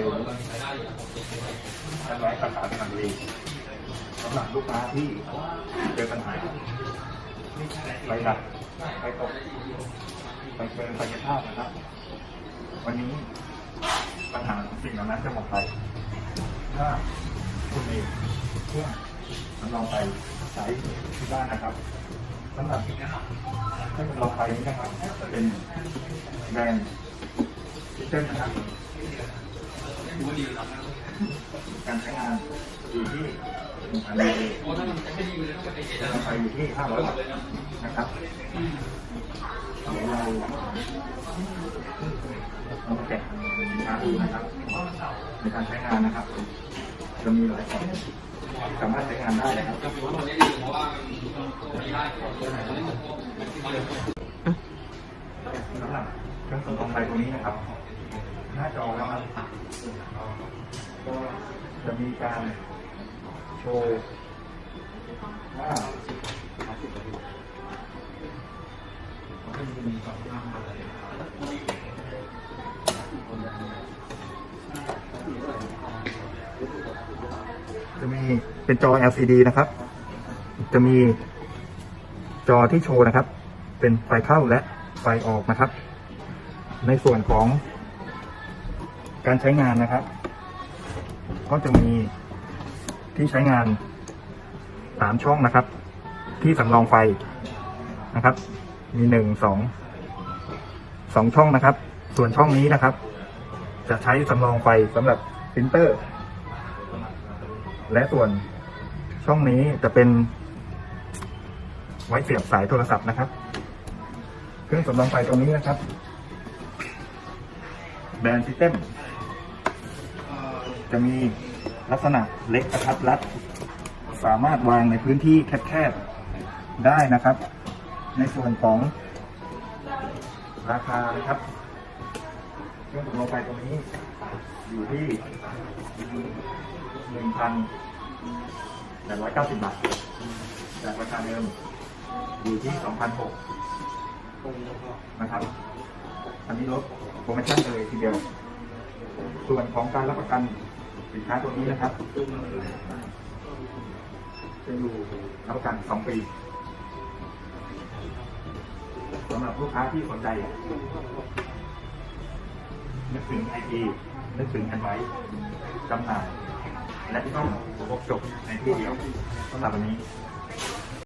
ท่านไว้สาขาสระบุรีสำหรับลูกค้าที่เจอปัญหาไฟดับไฟตกไฟเกินไฟกระชากนะครับ วันนี้ปัญหาสิ่งเหล่านั้นจะหมดไป ถ้าคุณมีเครื่องสำรองไฟใช้ที่บ้านนะครับสำหรับเครื่องสำรองไฟนี้นะครับจะเป็นแบรนด์ซิสเต็มนะครับ การใช้งานอยู่ที่หนึ่งพันเอไฟอยู่ที่ห้าร้อยวัตต์นะครับเดี๋ยวเราเรามาแกะสินค้าดูนะครับ ในการใช้งานนะครับ จะมีหลายของสามารถใช้งานได้นะครับสำหรับเครื่องสำรองไฟตรงนี้นะครับ หน้าจอนะครับ ก็จะมีการโชว์ว่าจะมีเป็นจอ LCD นะครับ จะมีจอที่โชว์นะครับ เป็นไฟเข้าและไฟออกนะครับ ในส่วนของ การใช้งานนะครับ ก็จะมีที่ใช้งานสามช่องนะครับ ที่สำรองไฟนะครับ มีหนึ่งสองสองช่องนะครับ ส่วนช่องนี้นะครับ จะใช้สำรองไฟสำหรับปรินเตอร์ และส่วนช่องนี้จะเป็น ไว้เสียบสายโทรศัพท์นะครับ เครื่องสำรองไฟตรงนี้นะครับแบรนด์ซิสเต็ม จะมีลักษณะเล็กกระทัดรัด สามารถวางในพื้นที่แคบๆได้นะครับ ในส่วนของราคานะครับเครื่องสำรองไฟตรงนี้ อยู่ที่หนึ่งพันแปดร้อยเก้าสิบบาทจากราคาเดิมอยู่ที่สองพันหกนะครับอันนี้ลดโปรโมชั่นเลยทีเดียว ส่วนของการรับประกัน สินค้าตัวนี้นะครับจะอยู่รับประกันสองปีสำหรับลูกค้าที่สนใจนึกถึงไอทีนึกถึงแอนไว้จำหน่ายและที่ต้องครบจบในที่เดียวสำหรับวันนี้